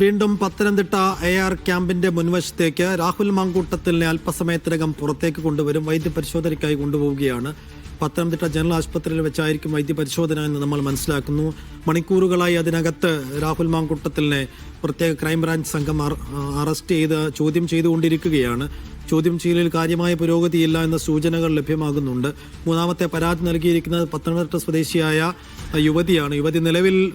വീണ്ടും Pathanamthitta A R ക്യാമ്പിന്റെ മുൻവശത്തേക്ക് രാഹുൽ മാങ്കൂട്ടത്തിനെ അല്പസമയത്തിനകം പുറത്തേക്ക് കൊണ്ടുവരും വൈദ്യപരിശോധനയ്ക്കായി കൊണ്ടുപോവുകയാണ്. പത്തനംതിട്ട ജനറൽ ആശുപത്രിയിൽ വെച്ചായിരിക്കും വൈദ്യപരിശോധന എന്ന് നമ്മൾ മനസ്സിലാക്കുന്നു. മണിക്കൂറുകളായി അതിനകത്ത് രാഹുൽ മാങ്കൂട്ടത്തിനെ പ്രത്യേക ക്രൈംബ്രാഞ്ച് സംഘം അറസ്റ്റ് ചെയ്ത് ചോദ്യം ചെയ്തുകൊണ്ടിരിക്കുകയാണ്. ചോദ്യം ചെയ്യലിൽ കാര്യമായ പുരോഗതിയില്ല എന്ന സൂചനകൾ ലഭ്യമാകുന്നുണ്ട്. മൂന്നാമത്തെ പരാതി നൽകിയിരിക്കുന്നത് പത്തനംതിട്ട സ്വദേശിയായ യുവതിയാണ്. യുവതി നിലവിൽ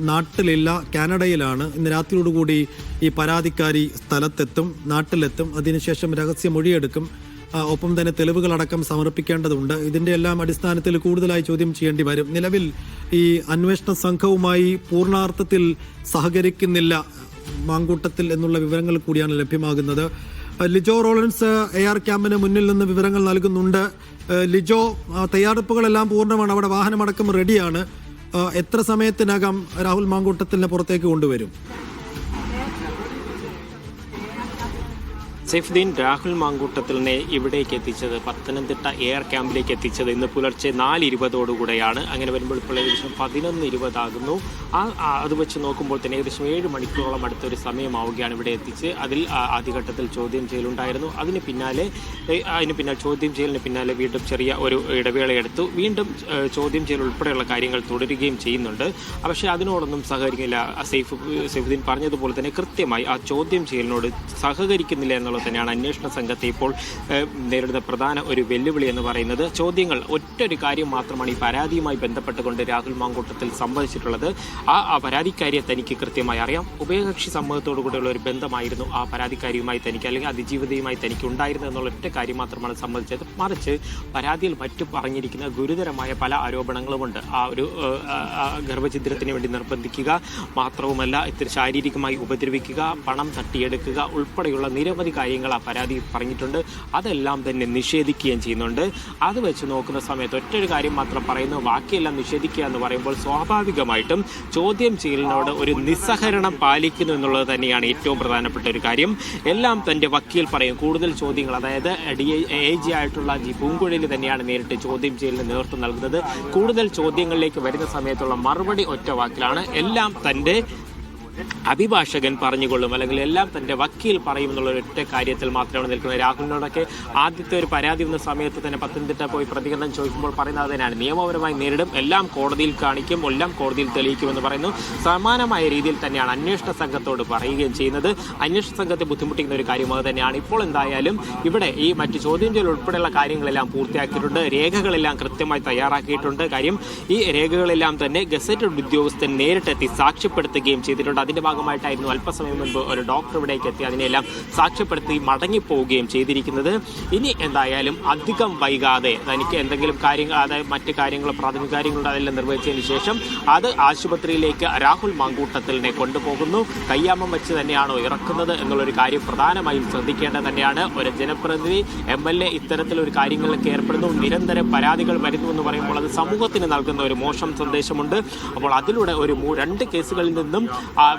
നാട്ടിലില്ല കാനഡയിലാണ്. ഇന്ന് രാത്രിയോടുകൂടി ഈ പരാതിക്കാരി സ്ഥലത്തെത്തും നാട്ടിലെത്തും. അതിനുശേഷം രഹസ്യ മൊഴിയെടുക്കും. ഒപ്പം തന്നെ തെളിവുകളടക്കം സമർപ്പിക്കേണ്ടതുണ്ട്. ഇതിന്റെ എല്ലാം അടിസ്ഥാനത്തിൽ കൂടുതലായി ചോദ്യം ചെയ്യേണ്ടി വരും. നിലവിൽ ഈ അന്വേഷണ സംഘവുമായി പൂർണാർത്ഥത്തിൽ സഹകരിക്കുന്നില്ല. മാങ്കൂട്ടത്തിൽ എന്നുള്ള വിവരങ്ങൾ കൂടിയാണ് ലഭ്യമാകുന്നത്. ലിജോ റോളൻസ് എ ആർ ക്യാമ്പിന് മുന്നിൽ നിന്ന് വിവരങ്ങൾ നൽകുന്നുണ്ട്. ലിജോ തയ്യാറെടുപ്പുകളെല്ലാം പൂർണമാണ്. അവിടെ വാഹനമടക്കം റെഡിയാണ് എത്ര സമയത്തിനകം രാഹുൽ മാങ്കൂട്ടത്തിനെ പുറത്തേക്ക് കൊണ്ടുവരും? സൈഫുദ്ദീൻ രാഹുൽ മാങ്കൂട്ടത്തിലിനെ ഇവിടേക്ക് എത്തിച്ചത് പത്തനംതിട്ട എയർ ക്യാമ്പിലേക്ക് എത്തിച്ചത് ഇന്ന് പുലർച്ചെ നാല് ഇരുപതോടുകൂടെയാണ് അങ്ങനെ വരുമ്പോൾ ഇപ്പോൾ ഏകദേശം പതിനൊന്ന് ഇരുപതാകുന്നു ആ അത് വെച്ച് നോക്കുമ്പോൾ തന്നെ ഏകദേശം ഏഴ് മണിക്കൂറോളം അടുത്തൊരു സമയമാവുകയാണ് ഇവിടെ എത്തിച്ച്. അതിൽ ആദ്യഘട്ടത്തിൽ ചോദ്യം ചെയ്യലുണ്ടായിരുന്നു. അതിന് പിന്നാലെ അതിന് പിന്നാലെ ചോദ്യം ചെയ്യലിന് പിന്നാലെ വീണ്ടും ചെറിയ ഒരു ഇടവേളയെടുത്തു വീണ്ടും ചോദ്യം ചെയ്യൽ ഉൾപ്പെടെയുള്ള കാര്യങ്ങൾ തുടരുകയും ചെയ്യുന്നുണ്ട്. പക്ഷേ അതിനോടൊന്നും സഹകരിക്കില്ല. സൈഫ് സൈഫുദ്ദീൻ പറഞ്ഞതുപോലെ തന്നെ കൃത്യമായി ആ ചോദ്യം ചെയ്യലിനോട് സഹകരിക്കുന്നില്ല എന്നുള്ളത് തന്നെയാണ് അന്വേഷണ സംഘത്തെ ഇപ്പോൾ നേരിടുന്ന പ്രധാന ഒരു വെല്ലുവിളി എന്ന് പറയുന്നത്. ചോദ്യങ്ങൾ ഒറ്റൊരു കാര്യം മാത്രമാണ് ഈ പരാതിയുമായി ബന്ധപ്പെട്ടുകൊണ്ട് രാഹുൽ മാങ്കൂട്ടത്തിൽ സംവദിച്ചിട്ടുള്ളത്. ആ ആ പരാതിക്കാരിയെ തനിക്ക് കൃത്യമായി അറിയാം. ഉഭയകക്ഷി സമൂഹത്തോടു കൂടിയുള്ള ഒരു ബന്ധമായിരുന്നു ആ പരാതിക്കാരിയുമായി തനിക്ക് അല്ലെങ്കിൽ അതിജീവിതയുമായി തനിക്ക് ഉണ്ടായിരുന്നത് എന്നുള്ള ഒറ്റ കാര്യം മാത്രമാണ് സംബന്ധിച്ചത്. മറിച്ച് പരാതിയിൽ മറ്റു പറഞ്ഞിരിക്കുന്ന ഗുരുതരമായ പല ആരോപണങ്ങളുമുണ്ട്. ആ ഒരു ഗർഭഛിദ്രത്തിന് വേണ്ടി നിർബന്ധിക്കുക മാത്രവുമല്ല ഇത്തിരി ശാരീരികമായി ഉപദ്രവിക്കുക പണം തട്ടിയെടുക്കുക ഉൾപ്പെടെയുള്ള നിരവധി കാര്യങ്ങൾ ആ പരാതി പറഞ്ഞിട്ടുണ്ട്. അതെല്ലാം തന്നെ നിഷേധിക്കുകയും ചെയ്യുന്നുണ്ട്. അത് വെച്ച് നോക്കുന്ന സമയത്ത് ഒറ്റൊരു കാര്യം മാത്രം പറയുന്നു. ബാക്കിയെല്ലാം നിഷേധിക്കുക എന്ന് പറയുമ്പോൾ സ്വാഭാവികമായിട്ടും ചോദ്യം ചെയ്യലിനോട് ഒരു നിസ്സഹരണം പാലിക്കുന്നു എന്നുള്ളത് തന്നെയാണ് ഏറ്റവും പ്രധാനപ്പെട്ട ഒരു കാര്യം. എല്ലാം തന്റെ വക്കീൽ പറയും. കൂടുതൽ ചോദ്യങ്ങൾ അതായത് ഡി എ ജി ആയിട്ടുള്ള ജി പൂങ്കുഴലി തന്നെയാണ് നേരിട്ട് ചോദ്യം ചെയ്യലിന് നേതൃത്വം നൽകുന്നത്. കൂടുതൽ ചോദ്യങ്ങളിലേക്ക് വരുന്ന സമയത്തുള്ള മറുപടി ഒറ്റ വാക്കിലാണ് എല്ലാം തന്റെ അഭിഭാഷകൻ പറഞ്ഞുകൊള്ളും അല്ലെങ്കിൽ എല്ലാം തന്റെ വക്കീൽ പറയും എന്നുള്ള ഒറ്റ കാര്യത്തിൽ മാത്രമാണ് നിൽക്കുന്നത്. രാഹുലിനോടൊക്കെ ആദ്യത്തെ ഒരു പരാതി വന്ന സമയത്ത് തന്നെ പത്തനംതിട്ട പോയി പ്രതികരണം ചോദിക്കുമ്പോൾ പറയുന്നത് തന്നെയാണ് നിയമപരമായി നേരിടും എല്ലാം കോടതിയിൽ കാണിക്കും എല്ലാം കോടതിയിൽ തെളിയിക്കുമെന്ന് പറയുന്നു. സമാനമായ രീതിയിൽ തന്നെയാണ് അന്വേഷണ സംഘത്തോട് പറയുകയും ചെയ്യുന്നത്. അന്വേഷണ സംഘത്തെ ബുദ്ധിമുട്ടിക്കുന്ന ഒരു കാര്യം അത് തന്നെയാണ്. ഇപ്പോൾ എന്തായാലും ഇവിടെ ഈ മറ്റ് ചോദ്യം ചെയ്യൽ ഉൾപ്പെടെയുള്ള കാര്യങ്ങളെല്ലാം പൂർത്തിയാക്കിയിട്ടുണ്ട്. രേഖകളെല്ലാം കൃത്യമായി തയ്യാറാക്കിയിട്ടുണ്ട്. കാര്യം ഈ രേഖകളെല്ലാം തന്നെ ഗസറ്റഡ് ഉദ്യോഗസ്ഥൻ നേരിട്ടെത്തി സാക്ഷ്യപ്പെടുത്തുകയും ചെയ്തിട്ടുണ്ട്. അതിന്റെ ഭാഗമായിട്ടായിരുന്നു അല്പസമയം മുൻപ് ഒരു ഡോക്ടർ ഇവിടേക്ക് എത്തി. അതിനെല്ലാം സാക്ഷ്യപ്പെടുത്തി മടങ്ങിപ്പോവുകയും ചെയ്തിരിക്കുന്നത്. ഇനി എന്തായാലും അധികം വൈകാതെ തനിക്ക് എന്തെങ്കിലും കാര്യങ്ങൾ അതായത് മറ്റു കാര്യങ്ങൾ പ്രാഥമിക കാര്യങ്ങളുടെ അതെല്ലാം നിർവഹിച്ചതിന് ശേഷം അത് ആശുപത്രിയിലേക്ക് രാഹുൽ മാങ്കൂട്ടത്തിലിനെ കൊണ്ടുപോകുന്നു. കയ്യാമം വെച്ച് തന്നെയാണോ ഇറക്കുന്നത് എന്നുള്ളൊരു കാര്യം പ്രധാനമായും ശ്രദ്ധിക്കേണ്ടത് തന്നെയാണ്. ഒരു ജനപ്രതിനിധി എം എൽ എ ഇത്തരത്തിലൊരു കാര്യങ്ങളിലൊക്കെ ഏർപ്പെടുന്നു. നിരന്തരം പരാതികൾ വരുന്നു എന്ന് പറയുമ്പോൾ അത് സമൂഹത്തിന് നൽകുന്ന ഒരു മോശം സന്ദേശമുണ്ട്. അപ്പോൾ അതിലൂടെ ഒരു രണ്ട് കേസുകളിൽ നിന്നും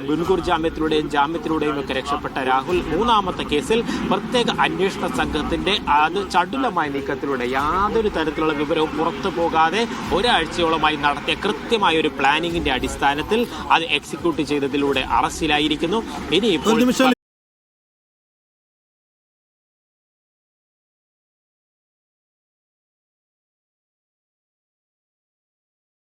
മുൻകൂർ ജാമ്യത്തിലൂടെയും ജാമ്യത്തിലൂടെയും ഒക്കെ രക്ഷപ്പെട്ട രാഹുൽ മൂന്നാമത്തെ കേസിൽ പ്രത്യേക അന്വേഷണ സംഘത്തിന്റെ അത് ചടുലമായ നീക്കത്തിലൂടെ യാതൊരു തരത്തിലുള്ള വിവരവും പുറത്തു പോകാതെ ഒരാഴ്ചയോളമായി നടത്തിയ കൃത്യമായ ഒരു പ്ലാനിങ്ങിന്റെ അടിസ്ഥാനത്തിൽ അത് എക്സിക്യൂട്ട് ചെയ്തതിലൂടെ അറസ്റ്റിലായിരിക്കുന്നു. ഇനി നിമിഷം